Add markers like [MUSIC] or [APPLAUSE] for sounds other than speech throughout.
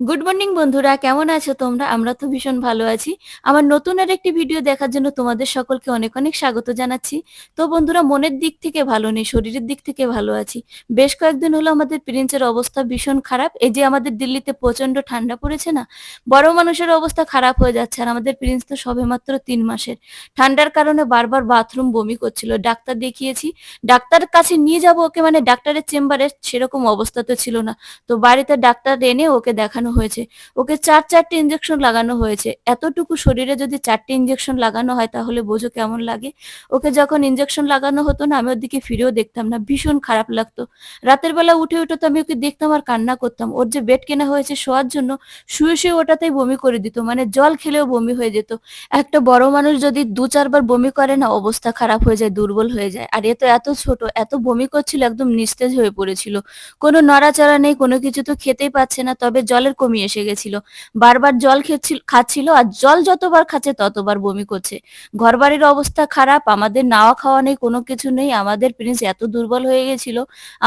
Good morning বন্ধুরা কেমন আছো তোমরা? আমরা তো ভীষণ ভালো আছি। আমার নতুন আর একটি ভিডিও দেখার জন্য তোমাদের সকলকে অনেক, অনেক স্বাগত জানাচ্ছি। তো বন্ধুরা মনের দিক থেকে ভালো নেই, শরীরের দিক থেকে ভালো আছি। বেশ কয়েকদিন হলো আমাদের প্রিন্সের অবস্থা ভীষণ খারাপ। এই যে আমাদের দিল্লিতে প্রচণ্ড ঠান্ডা পড়েছে না? বড় মানুষের অবস্থা খারাপ হয়ে যাচ্ছে আর আমাদের প্রিন্স তো সবেমাত্র তিন মাসের। ঠান্ডার কারণে বারবার বাথরুম বমি করছিল। ডাক্তার দেখিয়েছি। ডাক্তার কাছে নিয়ে যাব ওকে মানে ডাক্তারের চেম্বারে সেরকম অবস্থা তো ছিল না। তো বাড়িতে ডাক্তার এনে ওকে দেখানো হয়েছে। ওকে ৪ ৪ টে ইনজেকশন লাগানো হয়েছে। এতটুকু শরীরে যদি ৪ টে ইনজেকশন লাগানো হয় তাহলে বোঝো কেমন লাগে। ওকে যখন ইনজেকশন লাগানো হতো না আমি ওর দিকে ফিরেও দেখতাম না। ভীষণ খারাপ লাগতো। রাতের বেলা উঠে, উঠে তো আমি ওকে দেখতাম আর কান্না করতাম। ওর যে বেড কেনা হয়েছে শোয়ার জন্য, শুয়ে, শুয়ে ওটাতেই বমি করে দিত। মানে জল খেলেও বমি হয়ে যেত। একটা বড় মানুষ যদি দু চারবার বমি করে না অবস্থা খারাপ হয়ে যায়, দুর্বল হয়ে যায়। আর এ তো এত ছোট, এত বমি করছিল একদম নিস্তেজ হয়ে পড়েছিল। কোনো নড়াচড়া নেই, কোনো কিছু তো খেতেই পাচ্ছে না। তবে জলের কমি এসে গেছিল। বারবার জল খেচ্ছিল খাচ্ছিল আর জল যতবার খাচ্ছে ততবার বমি করছে। ঘরবাড়ির অবস্থা খারাপ, আমাদের নাওয়া খাওয়া নেই, কোনো কিছু নেই। আমাদের প্রিন্স এত দুর্বল হয়ে গেছিল,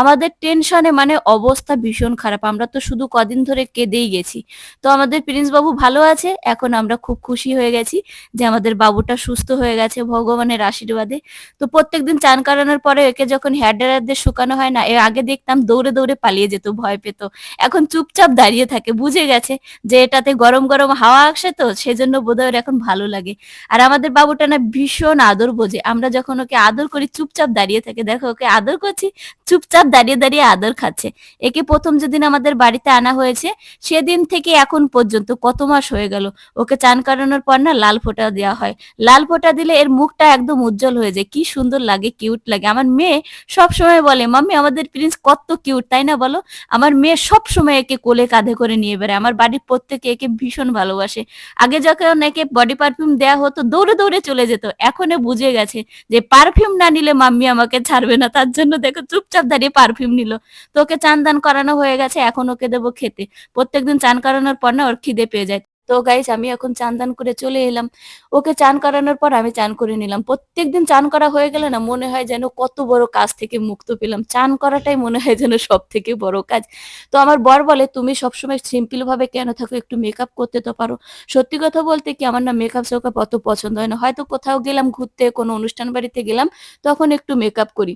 আমাদের টেনশনে মানে অবস্থা ভীষণ খারাপ। আমরা তো শুধু কদিন ধরে কেঁদেই গেছি। তো আমাদের প্রিন্স বাবু ভালো আছে। এখন আমরা খুব খুশি হয়ে গেছি যে আমাদের বাবুটা সুস্থ হয়ে গেছে ভগবানের আশীর্বাদে। তো প্রত্যেকদিন চান করানোর পরে একে যখন হেয়ার শুকানো হয় না, এর আগে দেখতাম দৌড়ে, দৌড়ে পালিয়ে যেত, ভয় পেত। এখন চুপচাপ দাঁড়িয়ে থাকে। বুঝে গেছে যে এটাতে গরম, গরম হাওয়া আসে তো সেজন্য বোধহয় ওর এখন ভালো লাগে। আর আমাদের বাবুটা না ভীষণ আদর বোঝে। আমরা যখন ওকে আদর করি চুপচাপ দাঁড়িয়ে থাকে। দেখো ওকে আদর করছি, চুপচাপ দাঁড়িয়ে, দাঁড়িয়ে আদর খাচ্ছে। একে প্রথম যেদিন আমাদের বাড়িতে আনা হয়েছে সেদিন থেকে এখন পর্যন্ত কত মাস হয়ে গেল। ওকে চান করানোর পর না লাল ফোঁটা দেওয়া হয়। লাল ফোঁটা দিলে এর মুখটা একদম উজ্জ্বল হয়ে যায়। কি সুন্দর লাগে, কিউট লাগে। আমার মেয়ে সবসময় বলে, "মাম্মি আমাদের প্রিন্স কত কিউট, তাই না বলো?" আমার মেয়ে সবসময় একে কোলে কাঁধে করে নিয়ে বেড়ায়। আমার বাড়ির প্রত্যেকে একে ভীষণ ভালোবাসে। আগে যখন একে বডি পারফিউম দেয়া হতো দৌড়ে, দৌড়ে চলে যেত। এখনও বুঝে গেছে যে পারফিউম না নিলে মাম্মি আমাকে ছাড়বে না। তার জন্য দেখো চুপচাপ দাঁড়িয়ে পারফিউম নিল। তো ওকে চান দান করানো হয়ে গেছে। এখন ওকে দেবো খেতে। প্রত্যেকদিন চান করানোর পর না ওর খিদে পেয়ে যায়। তো গাইস আমি এখন চান দান করে চলে এলাম। ওকে চান করানোর পর আমি চান করে নিলাম। প্রত্যেকদিন চান করা হয়ে গেলে না মনে হয় যেন কত বড় কাজ থেকে মুক্ত পেলাম। চান করাটাই মনে হয় যেন সব থেকে বড় কাজ। তো আমার বর বলে, "তুমি সবসময় সিম্পল ভাবে কেন থাকো? একটু মেকআপ করতে তো পারো।" সত্যি কথা বলতে কি আমার না মেকআপ-সেকআপ অত পছন্দ হয় না। হয়তো কোথাও গেলাম ঘুরতে, কোনো অনুষ্ঠান বাড়িতে গেলাম তখন একটু মেকআপ করি।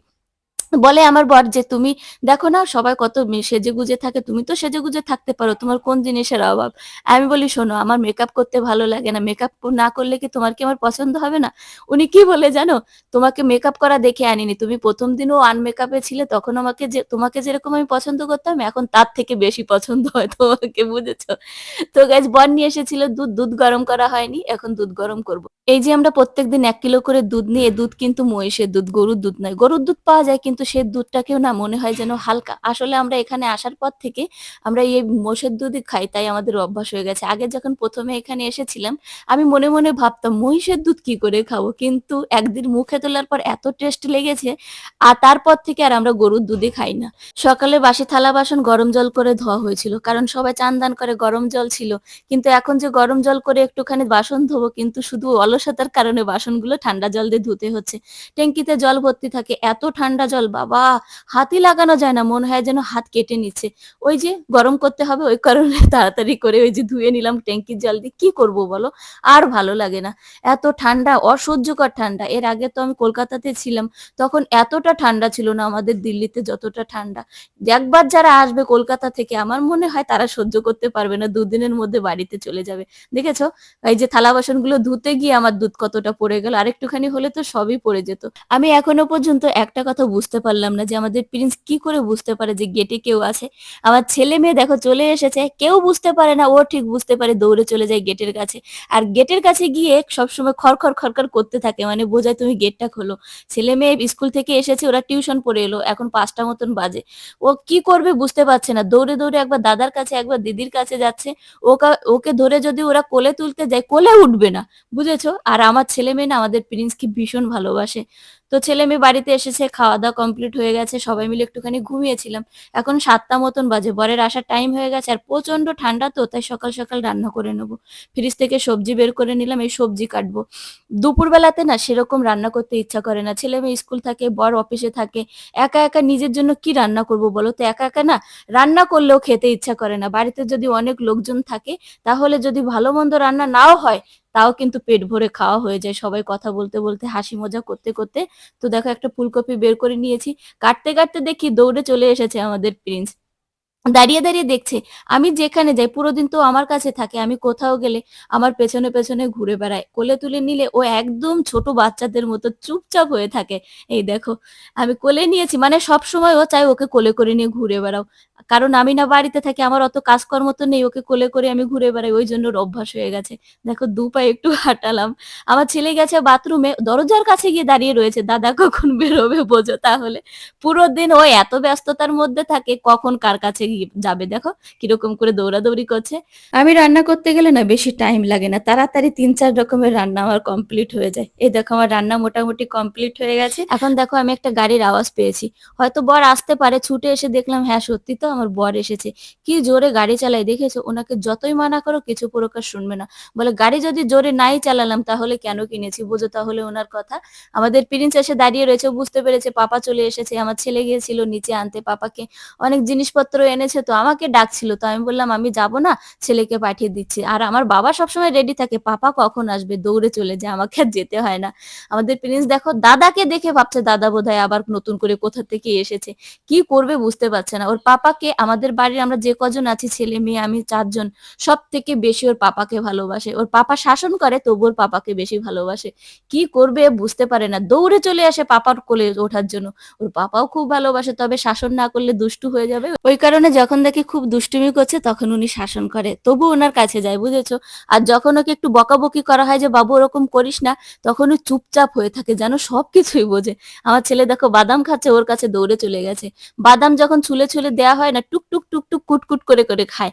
বলে আমার বর যে, "তুমি দেখো না সবাই কত মে সেজেগুজে থাকে, তুমি তো সেজেগুজে থাকতে পারো। তোমার কোন জিনিসের অভাব?" আমি বলি, "শোনো আমার মেকআপ করতে ভালো লাগে না। মেকআপ না করলে কি তোমার কি আমার পছন্দ হবে না?" উনি কি বলে জানো? "তোমাকে মেকআপ করা দেখে আনিনি। তুমি প্রথম দিনও আনমেকআপ ছিলে তখন আমাকে যে তোমাকে যেরকম আমি পছন্দ করতাম এখন তার থেকে বেশি পছন্দ হয় তোমাকে, বুঝেছ?" তো গাইস বর নিয়ে এসেছিল দুধ, দুধ গরম করা হয়নি। এখন দুধ গরম করব। এই যে আমরা প্রত্যেকদিন এক কিলো করে দুধ নিয়ে দুধ কিন্তু মহিষের দুধ, গরুর দুধ নয়। গরুর দুধ পাওয়া যায় কিন্তু সে দুধটাকেও না মনে হয় যেন হালকা। আসলে আমরা এখানে আসার পর থেকে আমরা এই মোষের দুধই খাই তাই আমাদের অভ্যাস হয়ে গেছে। আগে যখন প্রথমে এখানে এসেছিলাম আমি মনে, মনে ভাবতাম মহিষের দুধ কি করে খাব? কিন্তু একদিন মুখে তোলার পর এত টেস্ট লেগেছে আর তারপর থেকে আর আমরা গরুর দুধই খাই না। সকালে বাসি থালা বাসন গরম জল করে ধোয়া হয়েছিল। কারণ সবাই চান দান করে গরম জল ছিল। কিন্তু এখন যে গরম জল করে একটুখানি বাসন ধোবো কিন্তু শুধু অলসতার কারণে বাসনগুলো ঠান্ডা জল দিয়ে ধুতে হচ্ছে। ট্যাঙ্কিতে জল ভর্তি থাকে। এত ঠান্ডা জল বাবা! হাতই লাগানো যায় না। মনে হয় যেন হাত কেটে নিচ্ছে। ওই যে গরম করতে হবে ওই কারণে [LAUGHS] তাড়াতাড়ি করে ওই যে ধুয়ে নিলাম ট্যাঙ্কির জল দিয়ে। কি করব বলো? আর ভালো লাগে না। এত ঠান্ডা, অসহ্যকর ঠান্ডা। এর আগে তো আমি কলকাতাতে ছিলাম। তখন এতটা ঠান্ডা ছিল না আমাদের দিল্লিতে যতটা ঠান্ডা। একবার যারা আসবে কলকাতা থেকে আমার মনে হয় তারা সহ্য করতে পারবে না। দুদিনের মধ্যে বাড়িতে চলে যাবে। দেখেছ? এই যে থালা বাসনগুলো ধুতে গিয়ে আমার দুধ কতটা পড়ে গেল। আর একটুখানি হলে তো সবই পড়ে যেত। আমি এখনও পর্যন্ত একটা কথা বুঝতে পারলাম না যে আমাদের প্রিন্স কি করে বুঝতে পারে যে গেটে কেউ আছে? আমার ছেলে-মেয়ে দেখো চলে এসেছে। কেউ বুঝতে পারে না, ও ঠিক বুঝতে পারে দৌড়ে চলে যায় গেটের কাছে। আর গেটের কাছে গিয়ে সবসময় খড়খড়, খড়খড় করতে থাকে। মানে বোঝায় তুমি গেটটা খোলো। ছেলে-মেয়ে স্কুল থেকে এসেছে ওরা টিউশন পড়ে এলো। এখন পাঁচটা মতন বাজে। ও কি করবে বুঝতে পারছে না। দৌড়ে, দৌড়ে একবার দাদার কাছে, একবার দিদির কাছে যাচ্ছে। ওকা ওকে ধরে যদি ওরা কোলে তুলতে যায়, কোলে উঠবে না। বুঝেছ? আর আমার ছেলে-মেয়ে না আমাদের প্রিন্সকে ভীষণ ভালোবাসে। তো ছেলে মেয়ে বাড়িতে এসেছে খাওয়া দাওয়া কমপ্লিট হয়ে গেছে, সবাই মিলে একটুখানি ঘুমিয়েছিলাম। এখন সাতটা মতন বাজে, বরের আসার টাইম হয়ে গেছে আর প্রচণ্ড ঠান্ডা তো, তাই সকাল সকাল রান্না করে নেব। ফ্রিজ থেকে সবজি বের করে নিলাম, এই সবজি কাটবো। দুপুরবেলাতে না সেরকম রান্না করতে ইচ্ছা করে না। ছেলে মেয়ে স্কুল থাকে, বর অফিসে থাকে, একা একা নিজের জন্য কি রান্না করব বলো তো? একা একা না রান্না করলেও খেতে ইচ্ছা করে না। বাড়িতে যদি অনেক লোকজন থাকে, তাহলে যদি ভালো মন্দ রান্না নাও হয়, তাও কিন্তু পেট ভরে খাওয়া হয়ে যায়। সবাই কথা বলতে বলতে, হাসি মজা করতে করতে তো দেখো একটা ফুলকপি বের করে নিয়েছি। কাটতে কাটতে দেখি দৌড়ে চলে এসেছে আমাদের প্রিন্স। দাঁড়িয়ে দাঁড়িয়ে দেখছে, আমি যেখানে যাই, পুরো দিন তো আমার কাছে থাকে, আমি কোথাও গেলে আমার পেছনে পেছনে ঘুরে বেড়ায়। কোলে তুলে নিলে ও একদম ছোট বাচ্চাদের মতো চুপচাপ হয়ে থাকে। এই দেখো, আমি কোলে নিয়েছি মানে সব সময় ও চাই ওকে কোলে করে নিয়ে ঘুরে বেড়াও। কারণ আমি না বাড়িতে থাকি, আমার অত কাজকর্ম তো নেই, ওকে কোলে করে আমি ঘুরে বেড়াই, ওই জন্য অভ্যাস হয়ে গেছে। দেখো, দু পায়ে একটু [LAUGHS] হাঁটালাম। আমার ছেলে গেছে বাথরুমে, দরজার কাছে গিয়ে দাঁড়িয়ে রয়েছে। দাদা, কখন বেরোবে বোঝো তাহলে? পুরো দিন ও এত ব্যস্ততার মধ্যে থাকে, কখন কার কাছে যাবে? দেখো, কীরকম করে দৌড়াদৌড়ি করছে। আমি রান্না করতে গেলে না বেশি টাইম লাগে না, তাড়াতাড়ি তিন চার রকমের রান্না আমার কমপ্লিট হয়ে যায়। এই দেখো, আমার রান্না মোটামুটি কমপ্লিট হয়ে গেছে। এখন দেখো, আমি একটা গাড়ির আওয়াজ পেয়েছি। হয়তো বর আসতে পারে, ছুটে এসে দেখলাম হ্যাঁ সত্যি তো আমার বর এসেছে। কি জোরে গাড়ি চালায় দেখেছ? ওনাকে যতই মানা করো, কিছু প্রকার শুনবে না। বলে, গাড়ি যদি জোরে নাই চালালাম, তাহলে কেন কিনেছি? বুঝো তাহলে ওনার কথা। আমাদের প্রিন্স এসে দাঁড়িয়ে রয়েছে বুঝতে পেরেছে, পাপা চলে এসেছে, আমার ছেলে গিয়েছিল নিচে আনতে, পাপাকে অনেক জিনিসপত্র এনেছে, তো আমাকে ডাকছিল। তো আমি বললাম, আমি যাব না, ছেলেকে পাঠিয়ে দিচ্ছি। আর আমার বাবা সবসময় রেডি থাকে, পাপা কখন আসবে? দৌড়ে চলে যায়, আমাকে যেতে হয় না। আমাদের প্রিন্স দেখো, দাদাকে দেখে ভাবছে, দাদা বোধহয় আবার নতুন করে কোথা থেকে এসেছে? কি করবে বুঝতে পারছে না। ওর পাপাকে আমাদের বাড়ির আমরা যে কজন আছি, ছেলে, মেয়ে, আমি চারজন, সব থেকে বেশি ওর পাপাকে ভালোবাসে। ওর পাপা শাসন করে তবু ওর পাপাকে বেশি ভালোবাসে। কি করবে বুঝতে পারে না। দৌড়ে চলে আসে পাপার কোলে ওঠার জন্য। ওর পাপাও খুব ভালোবাসে, তবে শাসন না করলে দুষ্টু হয়ে যাবে। ওই কারণে যখন দেখি খুব দুষ্টুমি করছে, তখন উনি শাসন করে। তবু ওনার কাছে যায়, বুঝেছ? আর যখন ওকে একটু বকাবকি করা হয় যে, বাবু, ওরকম করিস না, তখন ও চুপচাপ হয়ে থাকে, যেন সবকিছুই বোঝে। আমার ছেলে দেখো, বাদাম খাচ্ছে, ওর কাছে দৌড়ে চলে গেছে। বাদাম যখন ছুলে ছুলে দেওয়া হয় না, টুক টুক টুক টুক, কুটকুট করে করে খায়।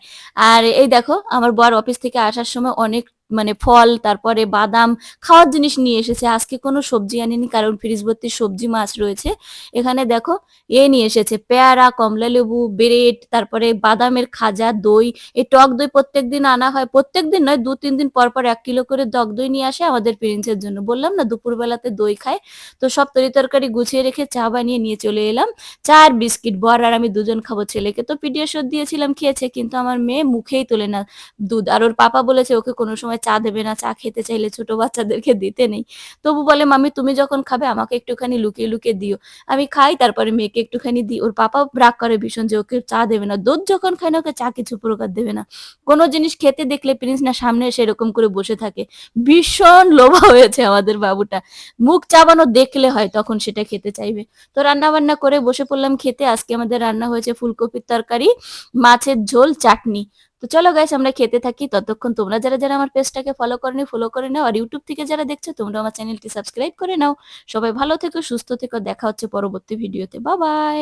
আর এই দেখো, আমার বর অফিস থেকে আসার সময় অনেক মানে ফল, তারপরে বাদাম খাওয়ার জিনিস নিয়ে এসেছে। আজকে কোনো সবজি আনিনি কারণ ফ্রিজ ভর্তি সবজি মাছ রয়েছে। এখানে দেখো, এ নিয়ে এসেছে পেয়ারা কমলা লেবু ব্রেড, তারপরে বাদামের খাজা, দই। এই টক দই প্রত্যেক দিন আনা হয়। প্রত্যেক দিন নয়, দু, তিন দিন পর পর এক কিলো করে টক দই নিয়ে আসে আমাদের প্রিন্সের জন্য। বললাম না, দুপুরবেলাতে দই খায়। তো সব তরি তরকারি গুছিয়ে রেখে চা বানিয়ে নিয়ে চলে এলাম। চা আর বিস্কিট, বর আর আমি দুজন খাব ছেলেকে। তো পিডিয়াশোর দিয়েছিলাম, খেয়েছে, কিন্তু আমার মেয়ে মুখেই তোলে না দুধ। আর ওর পাপা বলেছে, ওকে কোনো সময় চা দেবে না, চা খেতে চাইলে ছোট বাচ্চাদেরকে দিতে নেই। তবু বলে, মামি, তুমি যখন খাবে, আমাকে একটুখানি লুকিয়ে লুকিয়ে দিও। আমি খাই, তারপরে মেয়েকে একটুখানি দিই। ওর পাপাও রাগ করে ভীষণ যে ওকে চা দেবে না। দুধ যখন খায় না, ওকে চা কিছু প্রকার দেবে না। কোনো জিনিস খেতে দেখলে প্রিন্স না সামনে এসে এরকম করে বসে থাকে। ভীষণ লোভা হয়েছে আমাদের বাবুটা। মুখ চাবানো দেখলে হয় তখন সেটা খেতে চাইবে। তো রান্না বান্না করে বসে পড়লাম খেতে। আজকে আমাদের রান্না হয়েছে ফুলকপির তরকারি, মাছের ঝোল, চাটনি। তো চলো গাইস আমরা খেতে থাকি। ততক্ষণ তোমরা যারা যারা আমার পেজটাকে ফলো করনি ফলো করে নাও। আর ইউটিউব থেকে যারা দেখছ, তোমরা আমার চ্যানেলটি সাবস্ক্রাইব করে নাও। সবাই ভালো থেকো, সুস্থ থেকো। দেখা হচ্ছে পরবর্তী ভিডিওতে বাই বাই